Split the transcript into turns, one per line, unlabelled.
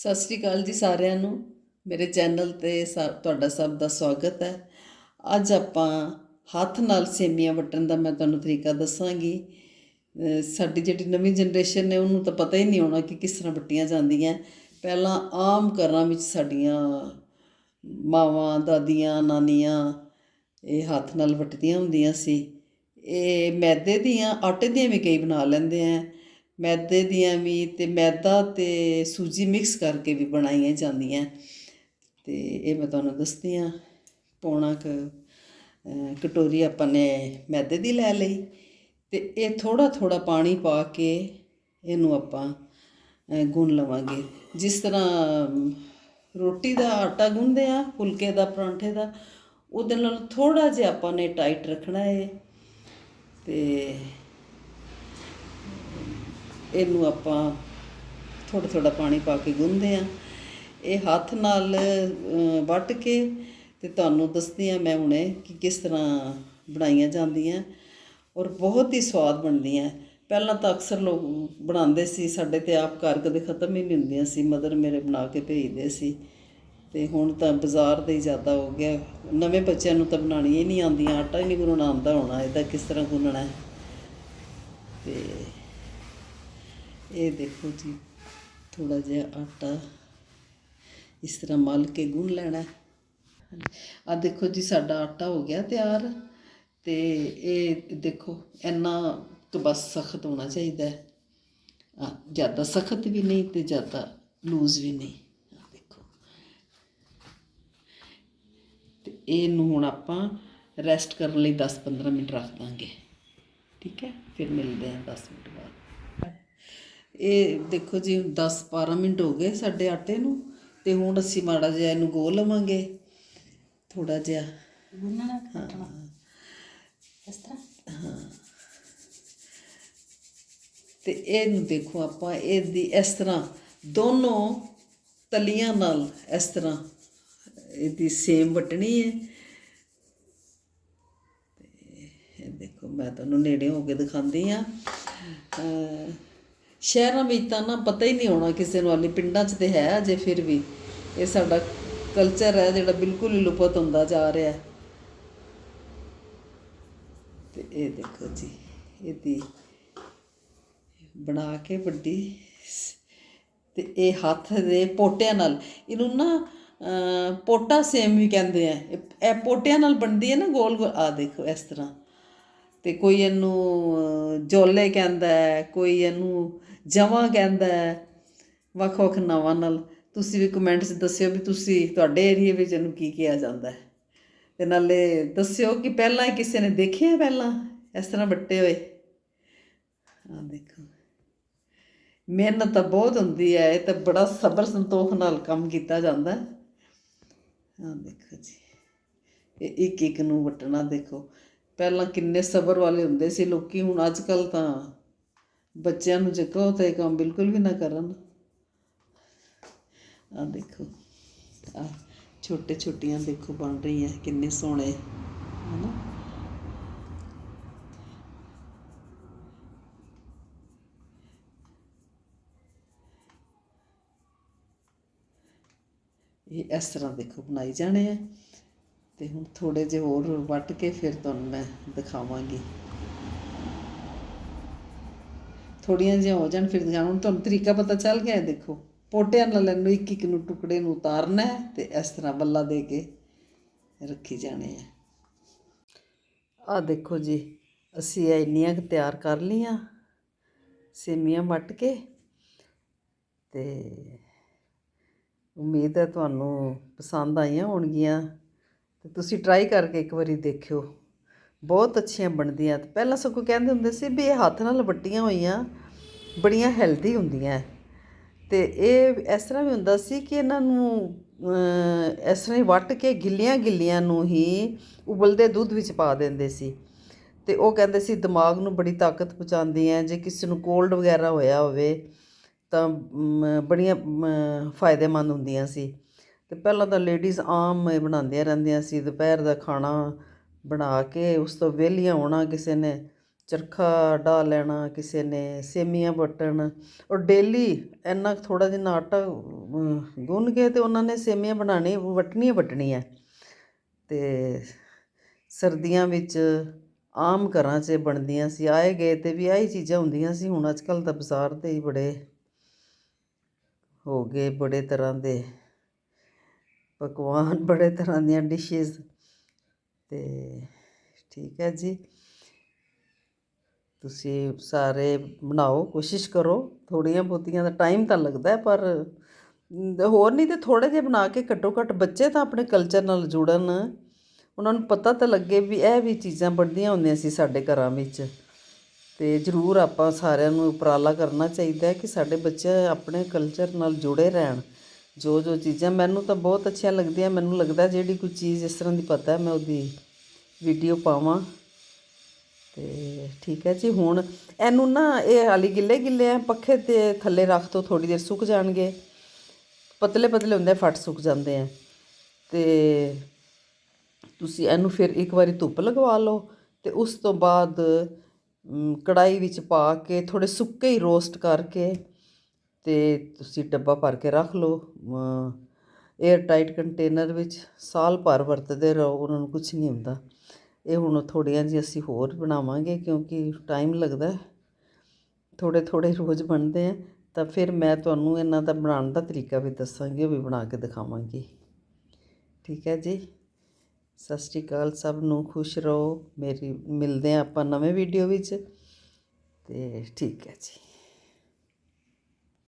ਸਤਿ ਸ੍ਰੀ ਅਕਾਲ ਜੀ ਸਾਰਿਆਂ ਨੂੰ। ਮੇਰੇ ਚੈਨਲ ਤੇ ਸਾ- ਤੁਹਾਡਾ ਸਭ ਦਾ ਸਵਾਗਤ ਹੈ। ਅੱਜ ਆਪਾਂ ਹੱਥ ਨਾਲ ਸੇਮੀਆਂ ਵੱਟਣ ਦਾ ਮੈਂ ਤੁਹਾਨੂੰ ਤਰੀਕਾ ਦੱਸਾਂਗੀ। ਸਾਡੀ ਜਿਹੜੀ ਨਵੀਂ ਜਨਰੇਸ਼ਨ ਨੇ, ਉਹਨੂੰ ਤਾਂ ਪਤਾ ਹੀ ਨਹੀਂ ਹੋਣਾ ਕਿ ਕਿਸ ਤਰ੍ਹਾਂ ਵੱਟੀਆਂ ਜਾਂਦੀਆਂ। ਪਹਿਲਾਂ ਆਮ ਘਰਾਂ ਵਿੱਚ ਸਾਡੀਆਂ ਮਾਵਾਂ, ਦਾਦੀਆਂ, ਨਾਨੀਆਂ ਇਹ ਹੱਥ ਨਾਲ ਵੱਟਦੀਆਂ ਹੁੰਦੀਆਂ ਸੀ। ਇਹ ਮੈਦੇ ਦੀਆਂ, ਆਟੇ ਦੀਆਂ ਵੀ ਕਈ ਬਣਾ ਲੈਂਦੇ ਆ। ਮੈਦੇ ਦੀਆਂ ਵੀ ਤੇ ਮੈਦਾ ਤੇ ਸੂਜੀ ਮਿਕਸ ਕਰਕੇ ਵੀ ਬਣਾਈਆਂ ਜਾਂਦੀਆਂ। ਤੇ ਇਹ ਮੈਂ ਤੁਹਾਨੂੰ ਦੱਸਦੀ ਹਾਂ, ਪੌਣਾ ਕ ਕਟੋਰੀ ਆਪਾਂ ਨੇ ਮੈਦੇ ਦੀ ਲੈ ਲਈ ਤੇ ਇਹ ਥੋੜਾ ਥੋੜਾ ਪਾਣੀ ਪਾ ਕੇ ਇਹਨੂੰ ਆਪਾਂ ਗੁੰਨ ਲਵਾਂਗੇ। ਜਿਸ ਤਰ੍ਹਾਂ ਰੋਟੀ ਦਾ ਆਟਾ ਗੁੰਨਦੇ ਆ ਫੁਲਕੇ ਦਾ, ਪਰਾਂਠੇ ਦਾ, ਉਹਦੇ ਨਾਲ ਥੋੜਾ ਜਿਹਾ ਆਪਾਂ ਨੇ ਟਾਈਟ ਰੱਖਣਾ ਹੈ ਤੇ ਇਹਨੂੰ ਆਪਾਂ ਥੋੜਾ ਥੋੜਾ ਪਾਣੀ ਪਾ ਕੇ ਗੁੰਨਦੇ ਆ ਇਹ ਹੱਥ ਨਾਲ ਵੱਟ ਕੇ ਤੇ ਤੁਹਾਨੂੰ ਦੱਸਦੀ ਆ ਮੈਂ ਹੁਣੇ ਕਿ ਕਿਸ ਤਰ੍ਹਾਂ ਬਣਾਈਆਂ ਜਾਂਦੀਆਂ ਔਰ ਬਹੁਤ ਹੀ ਸਵਾਦ ਬਣਦੀਆਂ। ਪਹਿਲਾਂ ਤਾਂ ਅਕਸਰ ਲੋਕ ਬਣਾਉਂਦੇ ਸੀ, ਸਾਡੇ ਤੇ ਆਪ ਘਰ ਕਦੇ ਖਤਮ ਹੀ ਨਹੀਂ ਹੁੰਦੀਆਂ ਸੀ, ਮਦਰ ਮੇਰੇ ਬਣਾ ਕੇ ਭੇਜਦੇ ਸੀ ਤੇ ਹੁਣ ਤਾਂ ਬਾਜ਼ਾਰ ਦੇ ਹੀ ਜ਼ਿਆਦਾ ਹੋ ਗਿਆ। ਨਵੇਂ ਬੱਚਿਆਂ ਨੂੰ ਤਾਂ ਬਣਾਉਣੀਆਂ ਹੀ ਨਹੀਂ ਆਉਂਦੀਆਂ, ਆਟਾ ਹੀ ਨਹੀਂ ਗੁੰਨਣਾ ਆਉਂਦਾ ਹੋਣਾ, ਇਹਦਾ ਕਿਸ ਤਰ੍ਹਾਂ ਗੁੰਨਣਾ ਹੈ? ਤੇ ਇਹ ਦੇਖੋ ਜੀ ਥੋੜਾ ਜਿਹਾ ਆਟਾ ਇਸ ਤਰ੍ਹਾਂ ਮਲ ਕੇ ਗੁੰਨ ਲੈਣਾ। ਆ ਦੇਖੋ ਜੀ, ਸਾਡਾ ਆਟਾ ਹੋ ਗਿਆ ਤਿਆਰ ਤੇ ਇਹ ਦੇਖੋ, ਇੰਨਾ ਕੁ ਬਸ ਸਖਤ ਹੋਣਾ ਚਾਹੀਦਾ ਹੈ। ਜ਼ਿਆਦਾ ਸਖਤ ਵੀ ਨਹੀਂ ਤੇ ਜ਼ਿਆਦਾ ਲੂਜ਼ ਵੀ ਨਹੀਂ। ਦੇਖੋ। ਤੇ ਇਹਨੂੰ ਹੁਣ ਆਪਾਂ ਰੈਸਟ ਕਰਨ ਲਈ 10-15 ਮਿੰਟ ਰੱਖ ਦਾਂਗੇ। ਠੀਕ ਹੈ? ਫਿਰ ਮਿਲਦੇ ਹਾਂ 10 ਮਿੰਟ ਬਾਅਦ। ਇਹ ਦੇਖੋ ਜੀ 10-12 ਮਿੰਟ ਹੋ ਗਏ ਸਾਡੇ ਆਟੇ ਨੂੰ ਤੇ ਹੁਣ ਅਸੀਂ ਮਾੜਾ ਜਿਹਾ ਇਹਨੂੰ ਗੋਲ ਲਵਾਂਗੇ। ਥੋੜਾ ਜਿਹਾ।
ਗੁੰਨਣਾ ਕੱਟਣਾ? ਇਸ ਤਰ੍ਹਾਂ?
ਤੇ ਇਹਨੂੰ ਦੇਖੋ ਆਪਾਂ ਇਹਦੀ ਇਸ ਤਰ੍ਹਾਂ ਦੋਨੋਂ ਤਲੀਆਂ ਨਾਲ ਇਸ ਤਰ੍ਹਾਂ ਇਹਦੀ ਸੇਮ ਵਟਣੀ ਹੈ। ਤੇ ਇਹ ਦੇਖੋ ਮੈਂ ਤੁਹਾਨੂੰ ਨੇੜੇ ਹੋ ਕੇ ਦਿਖਾਉਂਦੀ ਆ ਸ਼ਹਿਰਾਂ ਵਿੱਚ ਤਾਂ ਨਾ ਪਤਾ ਹੀ ਨਹੀਂ ਹੋਣਾ ਕਿਸੇ ਨੂੰ, ਹਾਲੇ ਪਿੰਡਾਂ 'ਚ ਤੇ ਹੈ ਅਜੇ ਫਿਰ ਵੀ। ਇਹ ਸਾਡਾ ਕਲਚਰ ਹੈ ਜਿਹੜਾ ਬਿਲਕੁਲ ਹੀ ਲੁਪਤ ਹੁੰਦਾ ਜਾ ਰਿਹਾ। ਹੈ ਤੇ ਇਹ ਦੇਖੋ ਜੀ, ਇਹਦੀ ਬਣਾ ਕੇ ਵੱਡੀ ਸ- ਤੇ ਇਹ ਹੱਥ ਦੇ ਪੋਟਿਆਂ ਨਾਲ, ਇਹਨੂੰ ਨਾ ਪੋਟਾ ਸੇਮ ਵੀ ਕਹਿੰਦੇ ਆ। ਇਹ ਇਹ ਪੋਟਿਆਂ ਨਾਲ ਬਣਦੀ ਹੈ ਨਾ ਗੋਲ ਗੋਲ ਆ ਦੇਖੋ ਇਸ ਤਰ੍ਹਾਂ। ਅਤੇ ਕੋਈ ਇਹਨੂੰ ਜੋਲੇ ਕਹਿੰਦਾ ਕੋਈ ਇਹਨੂੰ ਜਵਾਂ ਕਹਿੰਦਾ ਵੱਖ ਵੱਖ ਨਾਵਾਂ ਨਾਲ। ਤੁਸੀਂ ਵੀ ਕਮੈਂਟ 'ਚ ਦੱਸਿਓ ਵੀ ਤੁਸੀਂ ਤੁਹਾਡੇ ਏਰੀਏ ਵਿੱਚ ਇਹਨੂੰ ਕੀ ਕਿਹਾ ਜਾਂਦਾ ਹੈ। ਤੇ ਨਾਲੇ ਦੱਸਿਓ ਕਿ ਪਹਿਲਾਂ ਹੀ ਕਿਸੇ ਨੇ ਦੇਖਿਆ ਪਹਿਲਾਂ? ਇਸ ਤਰ੍ਹਾਂ ਵੱਟੇ ਹੋਏ। ਆ ਦੇਖੋ। ਮਿਹਨਤ ਤਾਂ ਬਹੁਤ ਹੁੰਦੀ ਹੈ, ਇਹ ਤਾਂ ਬੜਾ ਸਬਰ ਸੰਤੋਖ ਨਾਲ ਕੰਮ ਕੀਤਾ ਜਾਂਦਾ ਹੈ। ਆ ਦੇਖੋ ਜੀ। ਇਹ ਇੱਕ ਇੱਕ ਨੂੰ ਵਟਣਾ ਦੇਖੋ। ਪਹਿਲਾਂ ਕਿੰਨੇ ਸਬਰ ਵਾਲੇ ਹੁੰਦੇ ਸੀ, ਲੋਕੀ ਹੁਣ ਅੱਜ ਕੱਲ ਤਾਂ ਬੱਚਿਆਂ ਨੂੰ ਜੇ ਕਹੋ ਤਾਂ ਇਹ ਕੰਮ ਬਿਲਕੁਲ ਵੀ ਨਾ ਕਰਨ। ਆ ਦੇਖੋ ਆ ਛੋਟੇ ਛੋਟੀਆਂ ਦੇਖੋ ਬਣ ਰਹੀਆਂ, ਕਿੰਨੇ ਸੋਹਣੇ, ਹਨਾ? ਇਹ ਇਸ ਤਰ੍ਹਾਂ ਦੇਖੋ ਬਣਾਈ ਜਾਣੇ ਆ। ਤੇ ਹੁਣ ਥੋੜੇ ਜਿਹੇ ਹੋਰ ਵੱਟ ਕੇ ਫਿਰ ਤੁਹਾਨੂੰ ਮੈਂ ਦਿਖਾਵਾਂਗੀ। ਥੋੜੀਆਂ ਜਿਹੀਆਂ ਹੋ ਜਾਣ ਫਿਰ ਦਿਖਾਉਣ। ਹੁਣ ਤੁਹਾਨੂੰ ਤਰੀਕਾ ਪਤਾ ਚੱਲ ਗਿਆ ਹੈ, ਦੇਖੋ। ਪੋਟਿਆਂ ਨਾਲ ਇਹਨੂੰ ਇੱਕ ਇੱਕ ਨੂੰ ਟੁਕੜੇ ਨੂੰ ਉਤਾਰਨਾ ਹੈ ਤੇ ਇਸ ਤਰ੍ਹਾਂ ਬੱਲਾ ਦੇ ਕੇ ਰੱਖੀ ਜਾਣੇ ਆ। ਆ ਦੇਖੋ ਜੀ, ਅਸੀਂ ਇੰਨੀਆਂ ਕੁ ਤਿਆਰ ਕਰ ਲਈਆਂ, ਸੇਮੀਆਂ ਵੱਟ ਕੇ। ਤੇ ਉਮੀਦ ਹੈ ਤੁਹਾਨੂੰ ਪਸੰਦ ਆਈਆਂ ਹੋਣਗੀਆਂ। ਤੇ ਤੁਸੀਂ ਟਰਾਈ ਕਰਕੇ ਇੱਕ ਵਾਰੀ ਦੇਖਿਓ। ਬਹੁਤ ਅੱਛੀਆਂ ਬਣਦੀਆਂ। ਤੇ ਪਹਿਲਾਂ ਸਗੋਂ ਕਹਿੰਦੇ ਹੁੰਦੇ ਸੀ ਵੀ ਇਹ ਹੱਥ ਨਾਲ ਵੱਟੀਆਂ ਹੋਈਆਂ, ਬੜੀਆਂ ਹੈਲਦੀ ਹੁੰਦੀਆਂ। ਹੈ। ਤੇ ਇਹ ਇਸ ਤਰ੍ਹਾਂ ਵੀ ਹੁੰਦਾ ਸੀ ਕਿ ਇਹਨਾਂ ਨੂੰ ਇਸ ਤਰ੍ਹਾਂ ਹੀ ਵੱਟ ਕੇ ਗਿੱਲੀਆਂ ਗਿੱਲੀਆਂ ਨੂੰ ਹੀ ਉਬਲਦੇ ਦੁੱਧ ਵਿੱਚ ਪਾ ਦਿੰਦੇ ਸੀ। ਤੇ ਉਹ ਕਹਿੰਦੇ ਸੀ ਦਿਮਾਗ ਨੂੰ ਬੜੀ ਤਾਕਤ ਪਹੁੰਚਾਉਂਦੀ ਹੈ ਜੇ ਕਿਸੇ ਨੂੰ ਕੋਲਡ ਵਗੈਰਾ ਹੋਇਆ ਹੋਵੇ ਤਾਂ ਬੜੀਆਂ ਫਾਇਦੇਮੰਦ ਹੁੰਦੀਆਂ ਸੀ। ਅਤੇ ਪਹਿਲਾਂ ਤਾਂ ਲੇਡੀਜ਼ ਆਮ ਬਣਾਉਂਦੀਆਂ ਰਹਿੰਦੀਆਂ ਸੀ, ਦੁਪਹਿਰ ਦਾ ਖਾਣਾ ਬਣਾ ਕੇ, ਉਸ ਤੋਂ ਵਿਹਲੀਆਂ ਹੋਣਾ ਕਿਸੇ ਨੇ, ਚਰਖਾ ਡਾ ਲੈਣਾ ਕਿਸੇ ਨੇ, ਸੇਮੀਆਂ ਵੱਟਣ ਔਰ ਡੇਲੀ ਇੰਨਾ ਥੋੜਾ ਜਿਹਾ ਆਟਾ ਗੁੰਨ ਕੇ ਤੇ ਉਹਨਾਂ ਨੇ ਸੇਮੀਆਂ ਬਣਾਣੀ ਵਟਣੀਆਂ ਵਟਣੀਆਂ। ਤੇ ਸਰਦੀਆਂ ਵਿੱਚ ਆਮ ਘਰਾਂ 'ਚ ਬਣਦੀਆਂ ਸੀ, ਆਏ ਗਏ ਤੇ ਵੀ ਆਹੀ ਚੀਜ਼ਾਂ ਹੁੰਦੀਆਂ ਸੀ, ਹੁਣ ਅੱਜ ਕੱਲ ਤਾਂ ਬਾਜ਼ਾਰ ਦੇ ਹੀ ਬੜੇ ਹੋ ਗਏ ਬੜੇ ਤਰ੍ਹਾਂ ਦੇ। ਪਕਵਾਨ ਬੜੇ ਤਰ੍ਹਾਂ ਦੀਆਂ ਡਿਸ਼ੇਸ ਤੇ ਠੀਕ ਹੈ ਜੀ। ਤੁਸੀਂ ਸਾਰੇ ਬਣਾਓ, ਕੋਸ਼ਿਸ਼ ਕਰੋ। ਥੋੜੀਆਂ ਬਹੁਤੀਆਂ ਦਾ ਟਾਈਮ ਤਾਂ ਲੱਗਦਾ, ਪਰ ਹੋਰ ਨਹੀਂ ਤੇ ਥੋੜੇ ਜਿਹੇ ਬਣਾ ਕੇ ਘੱਟੋ ਘੱਟ ਬੱਚੇ ਤਾਂ ਆਪਣੇ ਕਲਚਰ ਨਾਲ ਜੁੜਨ। ਉਹਨਾਂ ਨੂੰ ਪਤਾ ਤਾਂ ਲੱਗੇ ਵੀ ਇਹ ਵੀ ਚੀਜ਼ਾਂ ਬਣਦੀਆਂ ਹੁੰਦੀਆਂ ਸੀ ਸਾਡੇ ਘਰਾਂ ਵਿੱਚ। ਤੇ ਜ਼ਰੂਰ ਆਪਾਂ ਸਾਰਿਆਂ ਨੂੰ ਉਪਰਾਲਾ ਕਰਨਾ ਚਾਹੀਦਾ ਕਿ ਸਾਡੇ ਬੱਚੇ ਆਪਣੇ ਕਲਚਰ ਨਾਲ ਜੁੜੇ ਰਹਿਣ। ਜੋ ਜੋ ਚੀਜ਼ਾਂ ਮੈਨੂੰ ਤਾਂ ਬਹੁਤ ਅੱਛੀਆਂ ਲੱਗਦੀਆਂ ਮੈਨੂੰ ਲੱਗਦਾ ਜਿਹੜੀ ਕੋਈ ਚੀਜ਼ ਇਸ ਤਰ੍ਹਾਂ ਦੀ ਪਤਾ ਮੈਂ ਉਹਦੀ ਵੀਡੀਓ ਪਾਵਾਂ। ਤੇ ਠੀਕ ਹੈ ਜੀ ਹੁਣ ਇਹਨੂੰ ਨਾ ਇਹ ਹਾਲੀ ਗਿੱਲੇ ਗਿੱਲੇ ਆ ਪੱਖੇ ਤੇ ਥੱਲੇ ਰੱਖ ਦੋ ਥੋੜੀ ਦੇਰ ਸੁੱਕ ਜਾਣਗੇ। ਪਤਲੇ ਪਤਲੇ ਹੁੰਦੇ ਆ, ਫਟ ਸੁੱਕ ਜਾਂਦੇ ਆ। ਤੇ ਤੁਸੀਂ ਇਹਨੂੰ ਫਿਰ ਇੱਕ ਵਾਰੀ ਧੁੱਪ ਲਗਵਾ ਲਓ ਤੇ ਉਸ ਤੋਂ ਬਾਅਦ ਮ, ਕੜਾਈ ਵਿੱਚ ਪਾ ਕੇ ਥੋੜੇ ਸੁੱਕੇ ਹੀ ਰੋਸਟ ਕਰਕੇ ਅਤੇ ਤੁਸੀਂ ਡੱਬਾ ਭਰ ਕੇ ਰੱਖ ਲਓ 에ਅਰ ਟਾਈਟ ਕੰਟੇਨਰ ਵਿੱਚ ਸਾਲ ਭਰ ਵਰਤਦੇ ਰਹੋ, ਉਹਨਾਂ ਨੂੰ ਕੁਛ ਨਹੀਂ ਹੁੰਦਾ। ਇਹ ਹੁਣ ਥੋੜ੍ਹੀਆਂ ਜਿਹੀ ਅਸੀਂ ਹੋਰ ਬਣਾਵਾਂਗੇ ਕਿਉਂਕਿ ਟਾਈਮ ਲੱਗਦਾ ਥੋੜ੍ਹੇ ਥੋੜ੍ਹੇ ਰੋਜ਼ ਬਣਦੇ ਆ, ਤਾਂ ਫਿਰ ਮੈਂ ਤੁਹਾਨੂੰ ਇਹਨਾਂ ਦਾ ਬਣਾਉਣ ਦਾ ਤਰੀਕਾ ਵੀ ਦੱਸਾਂਗੀ, ਉਹ ਵੀ ਬਣਾ ਕੇ ਦਿਖਾਵਾਂਗੀ। ਠੀਕ ਹੈ ਜੀ? ਸਤਿ ਸ਼੍ਰੀ ਅਕਾਲ ਸਭ ਨੂੰ, ਖੁਸ਼ ਰਹੋ। ਮੇਰੀ, ਮਿਲਦੇ ਆ ਆਪਾਂ ਨਵੇਂ ਵੀਡੀਓ ਵਿੱਚ। ਤੇ ਠੀਕ ਹੈ ਜੀ।